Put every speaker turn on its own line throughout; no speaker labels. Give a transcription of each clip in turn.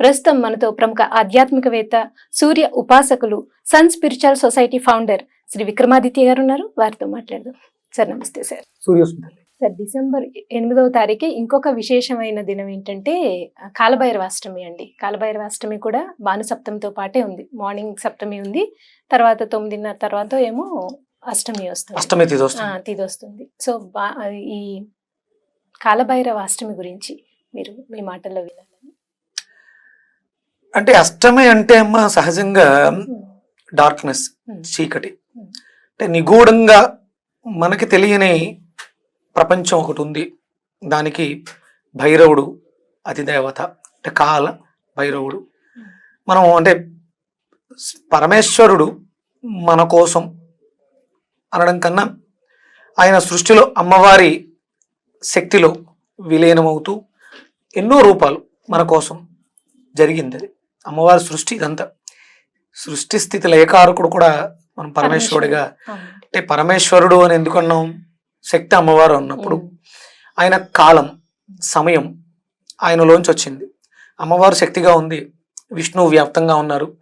ప్రస్తుతం మనతో ప్రముఖ ఆధ్యాత్మికవేత్త సూర్య ఉపాసకులు sun spiritual society founder Shri Vikramaditya గారు ఉన్నారు. వారితో మాట్లాడదాం. సార్ నమస్తే సార్. సార్ డిసెంబర్ ఎనిమిదవ తారీఖు ఇంకొక విశేషమైన దినం ఏంటంటే కాలభైరవాష్టమి అండి. కాలభైరవాష్టమి కూడా భాను సప్తమితో పాటే ఉంది. మార్నింగ్ సప్తమి ఉంది. తర్వాత తొమ్మిదిన్నర తర్వాత ఏమో అష్టమి వస్తుంది.
అష్టమి
ఆ,
వస్తుంది.
సో ఈ కాలభైరవ అష్టమి గురించి మీరు మీ మాటల్లో వినాలని
అంటే అష్టమి అంటే అమ్మ సహజంగా డార్క్నెస్
Hmm.
చీకటి.
Hmm.
అంటే నిగూఢంగా మనకి తెలియని ప్రపంచం ఒకటి ఉంది. దానికి భైరవుడు అతిదేవత అంటే కాల భైరవుడు. మనం అంటే పరమేశ్వరుడు మన కోసం అనడం కన్నా ఆయన సృష్టిలో అమ్మవారి శక్తిలో విలీనమవుతూ ఎన్నో రూపాలు మన కోసం జరిగింది అది. అమ్మవారి సృష్టి ఇదంతా. సృష్టి స్థితి లయకారకుడు కూడా మనం పరమేశ్వరుడిగా. అంటే పరమేశ్వరుడు అని ఎందుకు అన్నాం? శక్తి అమ్మవారు అన్నప్పుడు. ఆయన కాలం సమయం ఆయనలోంచి వచ్చింది. అమ్మవారు శక్తిగా ఉంది. విష్ణువు వ్యాప్తంగా ఉన్నారు.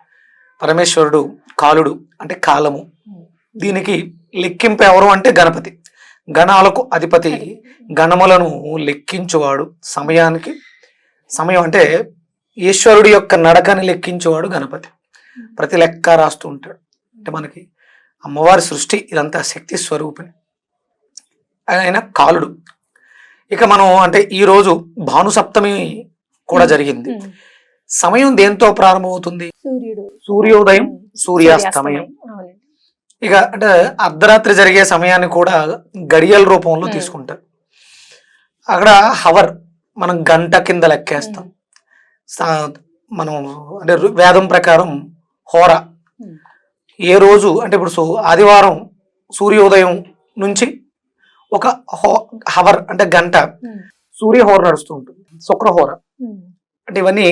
పరమేశ్వరుడు కాలుడు అంటే కాలము. దీనికి లెక్కింపు ఎవరు అంటే గణపతి. గణాలకు అధిపతి. గణములను లెక్కించువాడు సమయానికి. సమయం అంటే ఈశ్వరుడి యొక్క నడకని లెక్కించువాడు గణపతి. ప్రతి లెక్క రాస్తూ ఉంటాడు. అంటే మనకి అమ్మవారి సృష్టి ఇదంతా శక్తి స్వరూపిణి ఆయన కాలుడు. ఇక మనం అంటే ఈ రోజు భాను సప్తమి కూడా జరిగింది. సమయం దేంతో ప్రారంభమవుతుంది? సూర్యోదయం. సూర్యాస్తమయం. ఇక అంటే అర్ధరాత్రి జరిగే సమయాన్ని కూడా గడియల రూపంలో. తీసుకుంటారు. అక్కడ హవర్ మనం గంట కింద లెక్కేస్తాం. మనం అంటే వేదం ప్రకారం హోర. ఏ రోజు అంటే ఇప్పుడు సు- ఆదివారం సూర్యోదయం నుంచి ఒక హో హవర్ అంటే గంట
ఉమ్.
సూర్యహోర నడుస్తూ ఉంటుంది శుక్రహోర. అంటే ఇవన్నీ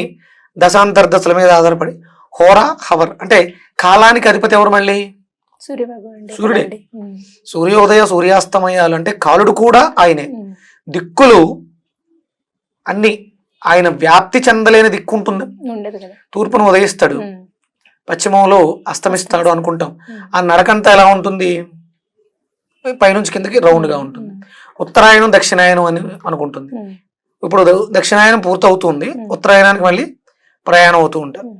దశాంతర దశల మీద ఆధారపడి హోర హవర్ అంటే కాలానికి అధిపతి ఎవరు మళ్ళీ సూర్యుడే. సూర్యోదయ సూర్యాస్తమయాలు అంటే కాలుడు కూడా ఆయనే. దిక్కులు అన్ని ఆయన వ్యాప్తి చెందలేని దిక్కు ఉంటుంది తూర్పును ఉదయిస్తాడు. పశ్చిమంలో అస్తమిస్తాడు అనుకుంటాం. ఆ నడకంతా ఎలా ఉంటుంది పైనుంచి కిందకి రౌండ్గా ఉంటుంది ఉత్తరాయణం దక్షిణాయనం అని అనుకుంటుంది. ఇప్పుడు దక్షిణాయనం పూర్తవుతుంది. ఉత్తరాయణానికి మళ్ళీ ప్రయాణం అవుతూ ఉంటారు.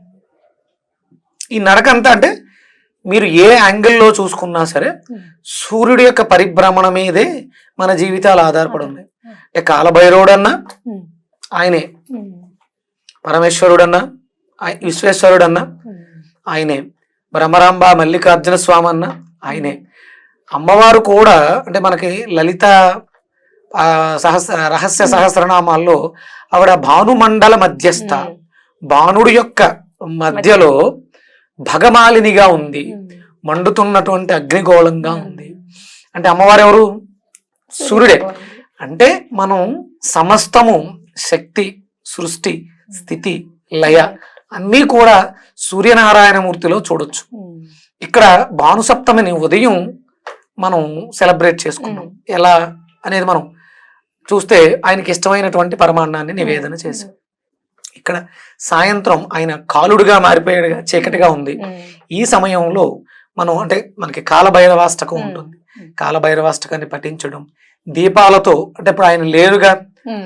ఈ నడకంతా అంటే మీరు ఏ యాంగిల్లో చూసుకున్నా సరే. సూర్యుడి యొక్క పరిభ్రమణ మీదే మన జీవితాలు ఆధారపడి ఉన్నాయి కాలభైరవుడు అన్నా. ఆయనే. పరమేశ్వరుడన్నా విశ్వేశ్వరుడన్నా. ఆయనే. బ్రహ్మరాంబ మల్లికార్జున స్వామి అన్న ఆయనే. అమ్మవారు కూడా అంటే మనకి లలిత సహస్ర రహస్య సహస్రనామాల్లో ఆవిడ భానుమండల మధ్యస్థ. బాణుడు యొక్క మధ్యలో భగమాలినిగా ఉంది. మండుతున్నటువంటి అగ్నిగోళంగా ఉంది. అంటే అమ్మవారు ఎవరు సూర్యుడే. అంటే మనం సమస్తము శక్తి సృష్టి స్థితి లయ అన్నీ కూడా సూర్యనారాయణమూర్తిలో చూడొచ్చు
ఉమ్.
ఇక్కడ భానుసప్తమిని ఉదయం మనం సెలబ్రేట్ చేసుకున్నాం
మ్మ్.
ఎలా అనేది మనం చూస్తే ఆయనకి ఇష్టమైనటువంటి పరమాన్నాన్ని నివేదన చేశాం ఇక్కడ సాయంత్రం ఆయన కాలుడుగా మారిపోయాడుగా చీకటిగా ఉంది. ఈ సమయంలో మనం అంటే మనకి కాలభైరవాష్టకం. ఉంటుంది. కాలభైరవాష్టకాన్ని పఠించడం దీపాలతో అంటే ఇప్పుడు ఆయన లేరుగా.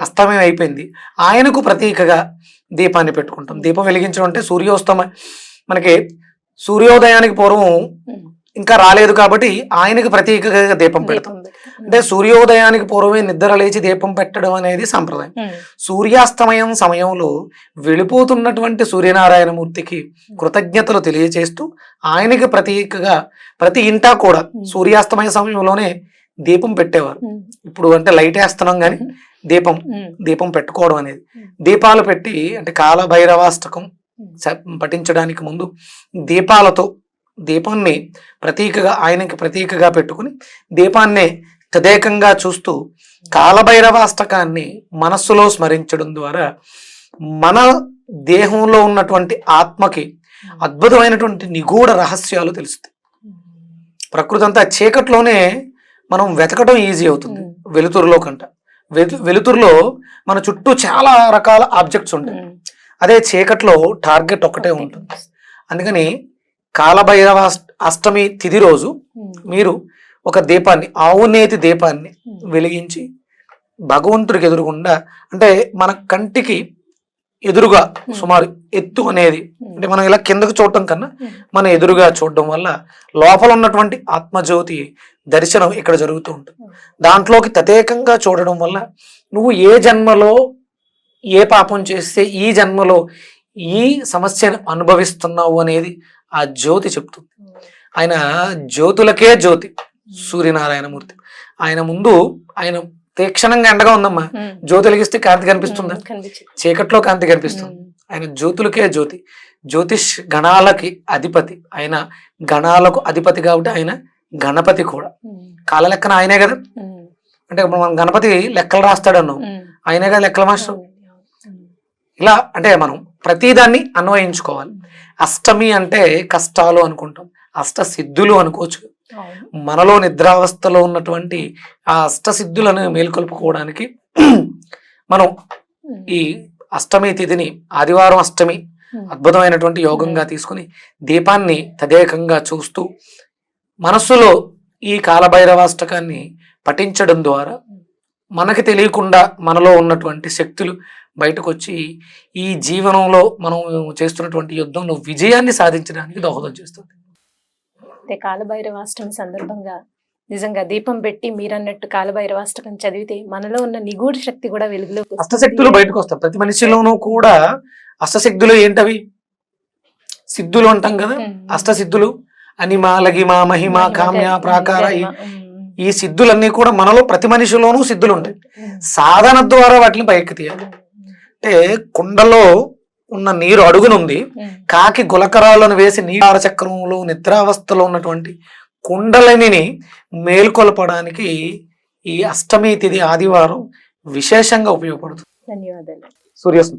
అస్తమయం అయిపోయింది ఆయనకు ప్రతీకగా దీపాన్ని పెట్టుకుంటాం దీపం వెలిగించడం అంటే సూర్యోస్తమ మనకి సూర్యోదయానికి పూర్వం. ఇంకా రాలేదు కాబట్టి ఆయనకి ప్రతీకగా దీపం పెడతాం. అంటే సూర్యోదయానికి పూర్వమే నిద్ర లేచి దీపం పెట్టడం అనేది సంప్రదాయం. సూర్యాస్తమయం సమయంలో వెళ్ళిపోతున్నటువంటి సూర్యనారాయణమూర్తికి కృతజ్ఞతలు తెలియజేస్తూ ఆయనకి ప్రతీకగా ప్రతి ఇంటా కూడా. సూర్యాస్తమయ సమయంలోనే దీపం పెట్టేవారు. ఇప్పుడు అంటే లైట్ వేస్తున్నాం కానీ దీపం. దీపం పెట్టుకోవడం అనేది. దీపాలు పెట్టి అంటే కాల భైరవాష్టకం
ఉమ్.
స- పఠించడానికి ముందు దీపాలతో దీపాన్ని ప్రతీకగా ఆయనకి ప్రతీకగా పెట్టుకుని దీపాన్నే తదేకంగా చూస్తూ కాలభైరవాష్టకాన్ని మనస్సులో స్మరించడం ద్వారా మన దేహంలో ఉన్నటువంటి ఆత్మకి అద్భుతమైనటువంటి నిగూఢ రహస్యాలు తెలుస్తాయి ప్రకృతి అంతా చీకట్లోనే మనం వెతకడం ఈజీ అవుతుంది. వెలుతురులో కంట వెలు- వెలుతురులో మన చుట్టూ చాలా రకాల ఆబ్జెక్ట్స్ ఉంటాయి. అదే చీకట్లో టార్గెట్ ఒకటే ఉంటుంది అందుకని కాలభైరవ అష్ట- అష్టమి తిథి రోజు. మీరు ఒక దీపాన్ని ఆవునేతి దీపాన్ని. వెలిగించి భగవంతుడికి ఎదురుగుండా అంటే మన కంటికి ఎదురుగా. సుమారు ఎత్తు అనేది. అంటే మనం ఇలా కిందకు చూడటం కన్నా. మన ఎదురుగా చూడడం వల్ల లోపల ఉన్నటువంటి ఆత్మజ్యోతి దర్శనం ఇక్కడ జరుగుతూ ఉంటుంది. దాంట్లోకి తదేకంగా చూడడం వల్ల నువ్వు ఏ జన్మలో ఏ పాపం చేస్తే ఈ జన్మలో ఈ సమస్యను అనుభవిస్తున్నావు అనేది ఆ జ్యోతి చెప్తుంది ఆయన జ్యోతులకే జ్యోతి సూర్యనారాయణమూర్తి ఆయన ముందు ఆయన తీక్షణంగా ఎండగా ఉందమ్మా. జ్యోతి వెలిగిస్తే కాంతి కనిపిస్తుందా చీకట్లో కాంతి కనిపిస్తుంది. ఆయన జ్యోతులకే జ్యోతి జ్యోతిష్ గణాలకి అధిపతి ఆయన గణాలకు అధిపతి కాబట్టి ఆయన గణపతి కూడా. కాల లెక్కన ఆయనే కదా. అంటే మనం గణపతి లెక్కలు రాస్తాడన్నాం
ఉమ్.
ఆయనే కదా లెక్కల మాస్టర్. ఇలా అంటే మనం ప్రతిదాన్ని అన్వయించుకోవాలి అష్టమి అంటే కష్టాలు అనుకుంటాం అష్ట సిద్ధులు అనుకోవచ్చు. మనలో నిద్రావస్థలో ఉన్నటువంటి ఆ అష్ట సిద్ధులను మేల్కొల్పుకోవడానికి మనం. ఈ అష్టమి తిథిని ఆదివారం అష్టమి. అద్భుతమైనటువంటి యోగంగా తీసుకుని దీపాన్ని తదేకంగా చూస్తూ మనస్సులో ఈ కాలభైరవాష్టకాన్ని పఠించడం ద్వారా మనకి తెలియకుండా మనలో ఉన్నటువంటి శక్తులు బయటకు వచ్చి ఈ జీవనంలో మనం చేస్తున్నటువంటి యుద్ధంలో విజయాన్ని సాధించడానికి దోహదం చేస్తుంది
అయితే కాలభైరవాష్టమి సందర్భంగా నిజంగా దీపం పెట్టి మీరన్నట్టు కాలభైరవాష్టకం చదివితే మనలో ఉన్న నిగూఢ శక్తి కూడా వస్తుంది.
అష్టశక్తులు బయటకు వస్తాయి. ప్రతి మనిషిలోనూ కూడా అష్టశక్తులు ఏంటవి? సిద్ధులు అంటాం కదా. అష్టసిద్ధులు. అనిమ లగిమ మహిమ కామ్య ప్రాకార ఈ- సిద్ధులన్నీ కూడా మనలో ప్రతి మనిషిలోనూ సిద్ధులు ఉంటాయి. సాధన ద్వారా వాటిని పైకి తీయాలి. అంటే కుండలో ఉన్న నీరు అడుగునుంది. కాకి గులకరాలను వేసి నీరార చక్రంలో నిద్రావస్థలో ఉన్నటువంటి కుండలిని మేల్కొల్పడానికి ఈ అష్టమి తిథి ఆదివారం విశేషంగా ఉపయోగపడుతుంది.
ధన్యవాదాలు.
సూర్యాస్తం